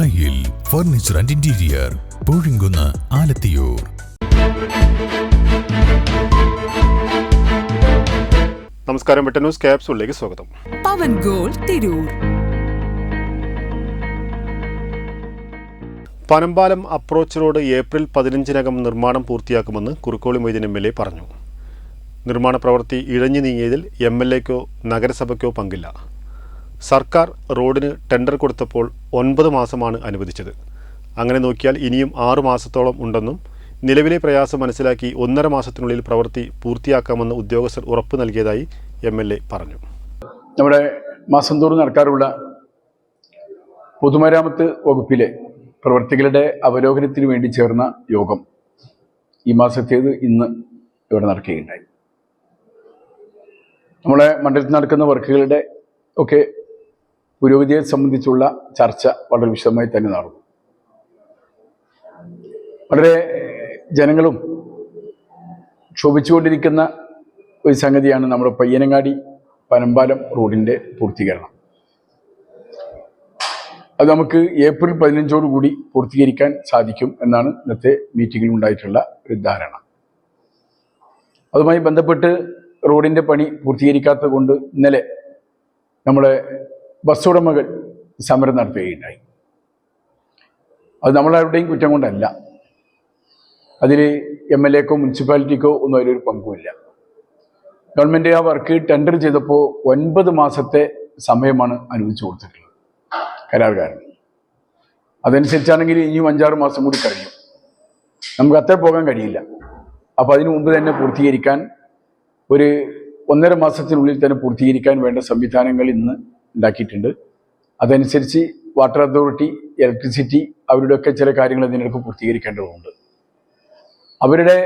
ദായിൽ furniture and interior Poozhinkunnu Alathiyur. നമസ്കാരം ബെട്ടൻ news ക്യാപ്സൂളിലേക്ക് സ്വാഗതം. Pavan gold Tirur. Panambalam approach road April പതിനഞ്ചിനകം നിർമ്മാണം പൂർത്തിയാക്കുമെന്ന് Kurukkoli Moideen M L A പറഞ്ഞു. നിർമ്മാണ പ്രവൃത്തി ഇഴഞ്ഞു നീങ്ങിയതിൽ എം എൽ എക്കോ നഗരസഭയ്ക്കോ പങ്കില്ല. സർക്കാർ റോഡിന് ടെൻഡർ കൊടുത്തപ്പോൾ ഒൻപത് മാസമാണ് അനുവദിച്ചത്. അങ്ങനെ നോക്കിയാൽ ഇനിയും ആറു മാസത്തോളം ഉണ്ടെന്നും നിലവിലെ പ്രയാസം മനസ്സിലാക്കി ഒന്നര മാസത്തിനുള്ളിൽ പ്രവൃത്തി പൂർത്തിയാക്കാമെന്ന് ഉദ്യോഗസ്ഥർ ഉറപ്പു നൽകിയതായി എം എൽ എ പറഞ്ഞു. നമ്മുടെ മാസം തോറും നടക്കാറുള്ള പൊതുമരാമത്ത് വകുപ്പിലെ പ്രവർത്തികളുടെ അവലോകനത്തിന് വേണ്ടി ചേർന്ന യോഗം ഈ മാസത്തേത് ഇന്ന് ഇവിടെ നടക്കുകയുണ്ടായി. നമ്മളെ മണ്ഡലത്തിൽ നടക്കുന്ന വർക്കുകളുടെ ഒക്കെ പുരോഗതിയെ സംബന്ധിച്ചുള്ള ചർച്ച വളരെ വിശദമായി തന്നെ നടന്നു വളരെ ജനങ്ങളും ക്ഷോഭിച്ചുകൊണ്ടിരിക്കുന്ന ഒരു സംഗതിയാണ് നമ്മുടെ പയ്യനങ്ങാടി പനമ്പാലം റോഡിന്റെ പൂർത്തീകരണം. അത് നമുക്ക് ഏപ്രിൽ പതിനഞ്ചോടുകൂടി പൂർത്തീകരിക്കാൻ സാധിക്കും എന്നാണ് ഇന്നത്തെ മീറ്റിംഗിൽ ഉണ്ടായിട്ടുള്ള ഒരു ധാരണ. അതുമായി ബന്ധപ്പെട്ട് റോഡിന്റെ പണി പൂർത്തീകരിക്കാത്തത് കൊണ്ട് ഇന്നലെ നമ്മുടെ ബസ് ഉടമകൾ സമരം നടത്തുകയുണ്ടായി. അത് നമ്മളാരുടെയും കുറ്റം കൊണ്ടല്ല. അതിൽ എം എൽ എക്കോ മുനിസിപ്പാലിറ്റിക്കോ ഒന്നും അതിലൊരു പങ്കുമില്ല. ഗവൺമെന്റ് ആ വർക്ക് ടെൻഡർ ചെയ്തപ്പോൾ ഒൻപത് മാസത്തെ സമയമാണ് അനുവദിച്ചു കൊടുത്തിട്ടുള്ളത് കരാറുകാരൻ അതനുസരിച്ചാണെങ്കിൽ ഇനിയും അഞ്ചാറ് മാസം കൂടി കഴിയും നമുക്ക് അത്ര പോകാൻ കഴിയില്ല. അപ്പോൾ അതിനു മുമ്പ് തന്നെ പൂർത്തീകരിക്കാൻ ഒരു ഒന്നര മാസത്തിനുള്ളിൽ തന്നെ പൂർത്തീകരിക്കാൻ വേണ്ട സംവിധാനങ്ങൾ ഇന്ന് ഉണ്ടാക്കിയിട്ടുണ്ട്. അതനുസരിച്ച് വാട്ടർ അതോറിറ്റി ഇലക്ട്രിസിറ്റി അവരുടെയൊക്കെ ചില കാര്യങ്ങൾ ഇതിനിടയ്ക്ക് പൂർത്തീകരിക്കേണ്ടതുണ്ട്. അവരുടെ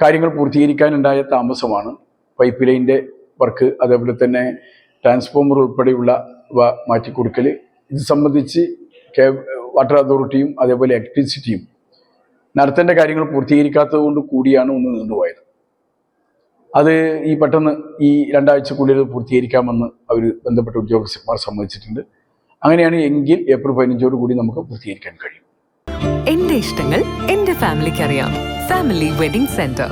കാര്യങ്ങൾ പൂർത്തീകരിക്കാനുണ്ടായ താമസമാണ് പൈപ്പ് ലൈന്റെ വർക്ക് അതേപോലെ തന്നെ ട്രാൻസ്ഫോമർ ഉൾപ്പെടെയുള്ള മാറ്റിക്കൊടുക്കൽ ഇത് സംബന്ധിച്ച് വാട്ടർ അതോറിറ്റിയും അതേപോലെ ഇലക്ട്രിസിറ്റിയും നടത്തേണ്ട കാര്യങ്ങൾ പൂർത്തീകരിക്കാത്തത് കൊണ്ട് കൂടിയാണ് ഒന്ന് നീണ്ടുപോയത് അത് ഈ പെട്ടെന്ന് ഈ രണ്ടാഴ്ചക്കുള്ളിൽ പൂർത്തീകരിക്കാമെന്ന് അവർ ബന്ധപ്പെട്ട ഉദ്യോഗസ്ഥന്മാർ സമ്മതിച്ചിട്ടുണ്ട്. അങ്ങനെയാണ് എങ്കിൽ ഏപ്രിൽ പതിനഞ്ചോട് കൂടി നമുക്ക് പൂർത്തീകരിക്കാൻ കഴിയും. എന്റെ ഇഷ്ടങ്ങൾ എന്റെ ഫാമിലിക്ക് അറിയാം ഫാമിലി വെഡിംഗ് സെന്റർ.